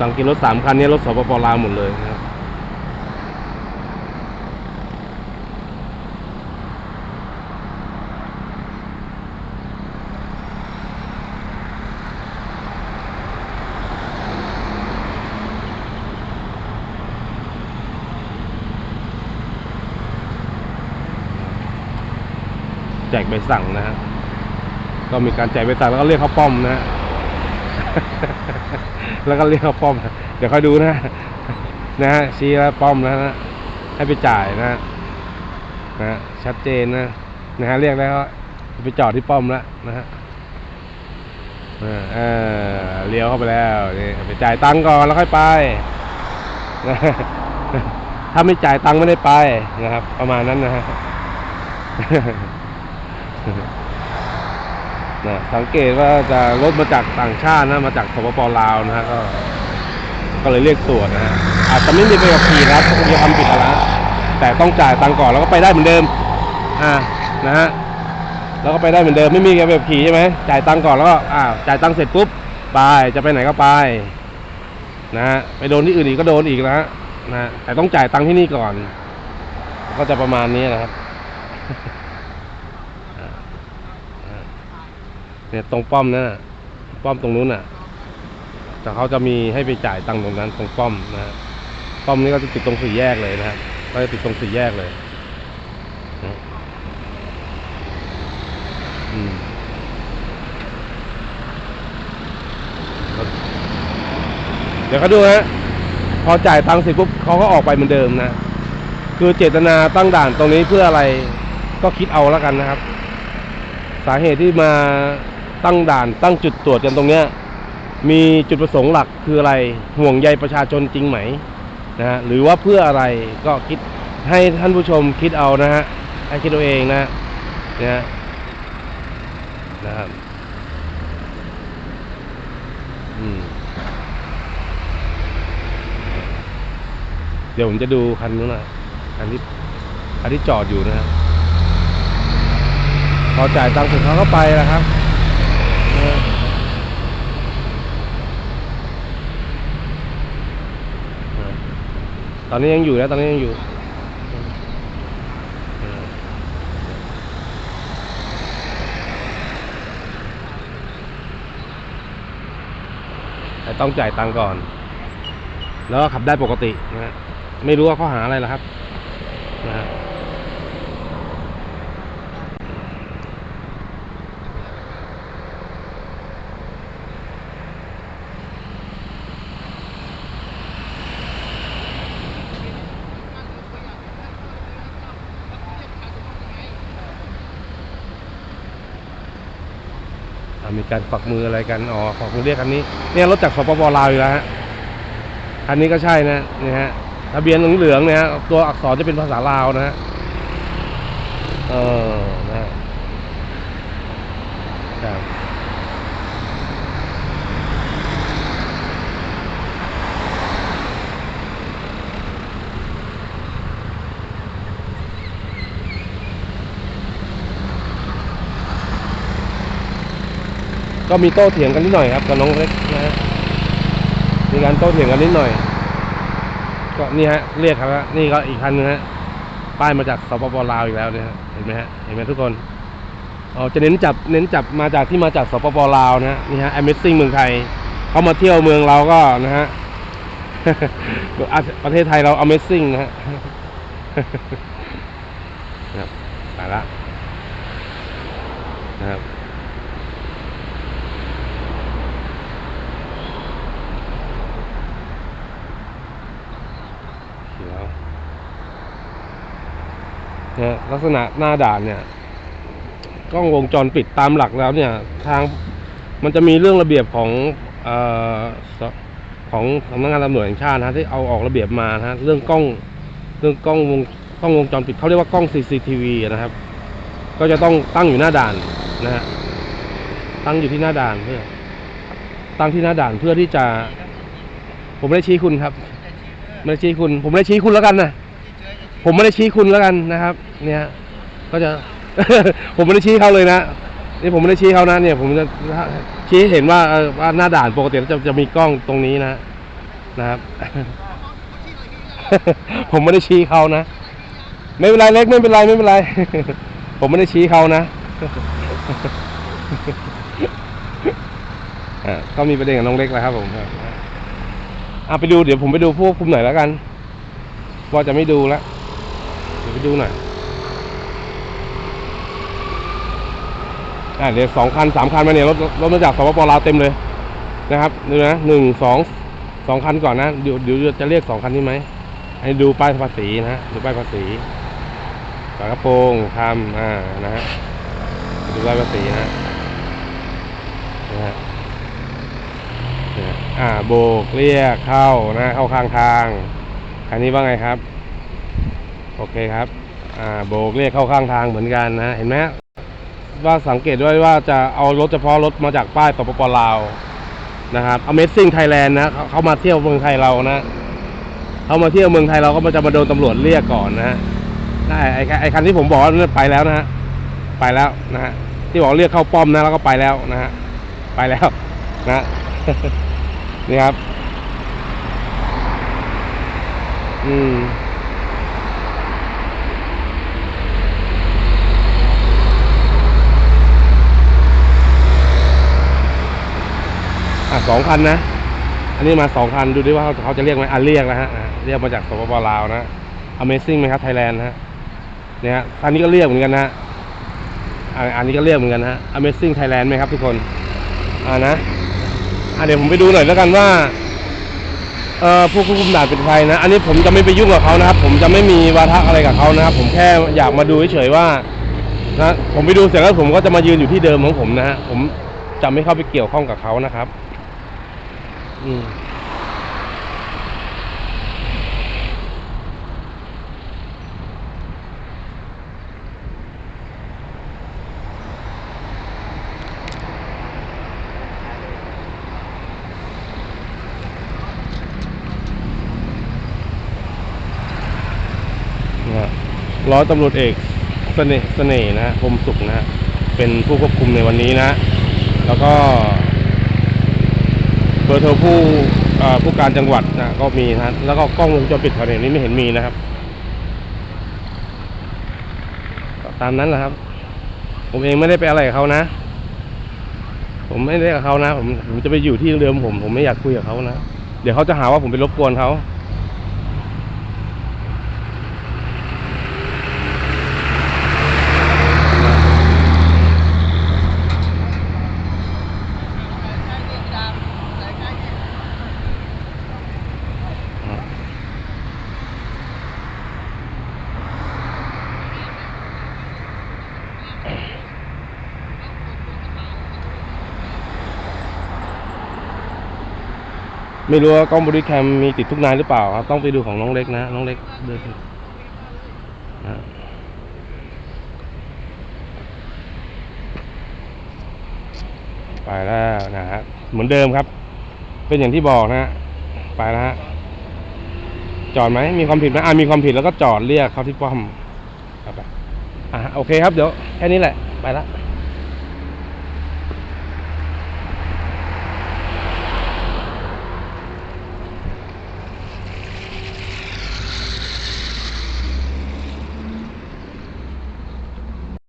สังเกตรถสามคันนี้รถสปปลาวหมดเลยนะครับแจกใบสั่งนะฮะ ก็มีการแจกใบสั่งแล้วก็เรียกเขาป้อมนะฮะ แล้วก็เรียกเขาป้อม เดี๋ยวค่อยดูนะนะฮะชี้แล้วป้อมแล้วนะให้ไปจ่ายนะฮะนะชัดเจนนะนะฮะเรียกแล้วไปจอดที่ป้อมแล้วนะฮะเออเออเลี้ยวเข้าไปแล้วนี่ไปจ่ายตังค์ก่อนแล้วค่อยไปนะถ้าไม่จ่ายตังค์ไม่ได้ไปนะครับ ประมาณนั้นนะฮะ นะสังเกตว่าจะรถมาจากต่างชาตินะมาจากสปปลาวนะฮะก็ ก็เลยเรียกตรวจนะฮะอาจจะไม่มีใบขับขี่นะครับคงจะทำผิดนะแต่ต้องจ่ายตังก่อนแล้วก็ไปได้เหมือนเดิม อ่านะฮะแล้วก็ไปได้เหมือนเดิมไม่มีใบขับขี่ใช่ไหมจ่ายตังก่อนแล้วก็อ่าจ่ายตังเสร็จปุ๊บไปจะไปไหนก็ไปนะฮะไปโดนที่อื่นอีกก็โดนอีกนะฮะนะฮะแต่ต้องจ่ายตังค์ที่นี่ก่อน ก็จะประมาณนี้นะครับ เนี่ยตรงป้อมนั่นนะป้อมตรงนู้นน่ะแต่เขาจะมีให้ไปจ่ายตังค์ตรงนั้น ตรงป้อมนะฮะป้อมนี้ก็จะติดตรงสี่แยกเลยนะก็จะติดตรงสี่แยกเลยอืมเดี๋ยวเขาดูฮะพอจ่ายตังค์เสร็จปุ๊บเขาก็ออกไปเหมือนเดิมนะ คือเจตนาตั้งด่านตรงนี้เพื่ออะไรก็คิดเอาแล้วกันนะครับ สาเหตุที่มา ตั้งด่านตั้งจุดตรวจกันตรงเนี้ยมีจุดประสงค์หลักคืออะไรห่วงใยประชาชนจริงไหมนะฮะหรือว่าเพื่ออะไรก็คิดให้ท่านผู้ชมคิดเอานะฮะให้คิดเอาเองนะฮะนะฮะนะครับอืมเดี๋ยวผมจะดูคันนู้นนะคันที่คันที่จอดอยู่นะฮะพอจ่ายตังค์เสร็จเขาก็ไปแล้วครับเออเออ ตอนนี้ยังอยู่นะ ตอนนี้ยังอยู่แต่ต้องจ่ายตังก่อน แล้วก็ขับได้ปกตินะฮะไม่รู้ว่าข้อหาอะไรหรอครับนะฮะ มีการฝักมืออะไรกันอ๋อฝักมือเรียกคันนี้เนี่ยรถจากสปปลาวอยู่แล้วฮะคันนี้ก็ใช่นะนี่ฮะทะเบียนเหลืองๆเนี่ยตัวอักษรจะเป็นภาษาลาวนะฮะเออนะฮะครับ ก็มีโต้เถียงกันนิดหน่อยครับกับน้องเล็กนะฮะมีการโต้เถียงกันนิดหน่อย ก็นี่ฮะเรียกครับนี่ก็อีกคันนึงฮะป้ายมาจากสปปลาวอีกแล้วเนี่ยฮะเห็นไหมฮะเห็นไหมทุกคนอ๋อจะเน้นจับเน้นจับมาจากที่มาจากสปปลาวนะฮะนี่ฮะ Amazing เมืองไทยเขามาเที่ยวเมืองเราก็นะฮะอะประเทศไทยเรา Amazing นะฮะนะครับไปละนะครับ เขียวเนี่ยลักษณะหน้าด่านเนี่ยกล้องวงจรปิดตามหลักแล้วเนี่ย ทางมันจะมีเรื่องระเบียบของออของสำนักงานตำรวจแห่งชาตินะที่เอาออกระเบียบมานะฮะเรื่องกล้องเรื่องกล้องวงกล้องวงจรปิดเขาเรียกว่ากล้อง CCTV นะครับ ก็จะต้องตั้งอยู่หน้าด่านนะฮะตั้งอยู่ที่หน้าด่านเพื่อ ตั้งที่หน้าด่านเพื่อที่จะ ผมไม่ได้ชี้คุณครับ ไม่ได้ชี้คุณ ผมไม่ได้ชี้คุณแล้วกันนะ ผมไม่ได้ชี้คุณแล้วกันนะครับ เนี่ย ก็จะ ผมไม่ได้ชี้เขาเลยนะนี่ผมไม่ได้ชี้เขานะเนี่ย ผมจะชี้ให้เห็นว่าเออว่าหน้าด่านปกติจะจะมีกล้องตรงนี้นะนะครับ ผมไม่ได้ชี้เขานะไม่เป็นไรเล็กไม่เป็นไรไม่เป็นไร ผมไม่ได้ชี้เขานะอ่าก็มีประเด็นกับน้องเล็กแล้วครับผมอะไปดูเดี๋ยวผมไปดูพวกคุมหน่อยแล้วกันว่าจะไม่ดูแล้ว ดี๋ยวไปดูหน่อยอะเดี๋ยวสองคันสามคันมาเนี่ยรถรถมาจากสปปลาวเต็มเลยนะครับดูนะหนึ่งสองสองคันก่อนนะเดี๋ยวเดี๋ยวจะเรียกสองคันนี้ไหมให้ดูป้ายภาษีนะฮะดูป้ายภาษีฝากระโปรงทำอ่านะฮะดูป้ายภาษีนะฮะนะฮะอ่าโบกเรียกเข้านะเข้าข้างทาง คันนี้ว่าไงครับ โอเคครับอ่าโบกเรียกเข้าข้างทางเหมือนกันนะ เห็นไหมว่าสังเกตด้วยว่าจะเอารถเฉพาะรถมาจากป้ายปปปลาวนะครับ Amazing Thailand นะเขาเขามาเที่ยวเมืองไทยเรานะเขามาเที่ยวเมืองไทยเราก็มาจะมาโดนตำรวจเรียกก่อนนะฮะได้ไอ้ไอ้คันที่ผมบอกว่านั่ไปแล้วนะฮะไปแล้วนะฮะที่บอกเรียกเข้าป้อมนะแล้วก็ไปแล้วนะฮะไปแล้วนะนี่ครับ อืม สองคันนะ อันนี้มาสองคันดูดิว่าเขาเขาจะเรียกไหมอะเรียกนะฮะอะเรียกมาจากสปปลาวนะ Amazing ไหมครับ Thailand นะฮะ เนี่ยฮะอันนี้ก็เรียกเหมือนกันนะอันนี้ก็เรียกเหมือนกันนะฮะ Amazing Thailand ไหมครับทุกคน อ่านะ อะเดี๋ยวผมไปดูหน่อยแล้วกันว่า เอ่อผู้ควบคุมด่านเป็นใครนะ อันนี้ผมจะไม่ไปยุ่งกับเขานะครับ ผมจะไม่มีวาทะอะไรกับเขานะครับ ผมแค่อยากมาดูเฉยๆว่านะผมไปดูเสร็จแล้วผมก็จะมายืนอยู่ที่เดิมของผมนะฮะ ผมจะไม่เข้าไปเกี่ยวข้องกับเขานะครับ อืมร้อยตำรวจเอกเสน่ห์เสน่ห์นะฮะพรมสุขนะฮะเป็นผู้ควบคุมในวันนี้นะ แล้วก็ เบอร์โทรผู้ผู้การจังหวัดนะก็มีนะแล้วก็กล้องวงจรปิดแถวนี้ไม่เห็นมีนะครับ ตามนั้นแหละครับ ผมเองไม่ได้ไปอะไรกับเขานะ ผมไม่ได้กับเขานะ ผมผมจะไปอยู่ที่เดิมผมผมไม่อยากคุยกับเขานะ เดี๋ยวเขาจะหาว่าผมไปรบกวนเขา ไม่รู้ว่ากล้องบริแคมมีติดทุกนายหรือเปล่าครับ ต้องไปดูของน้องเล็กนะ น้องเล็กเดินนะไปแล้วนะฮะเหมือนเดิมครับ เป็นอย่างที่บอกนะฮะไปแล้วฮะจอดไหมมีความผิดไหมอ่ามีความผิดแล้วก็จอดเรียกเขาที่ป้อมครับอะโอเคครับเดี๋ยวแค่นี้แหละ ไปละ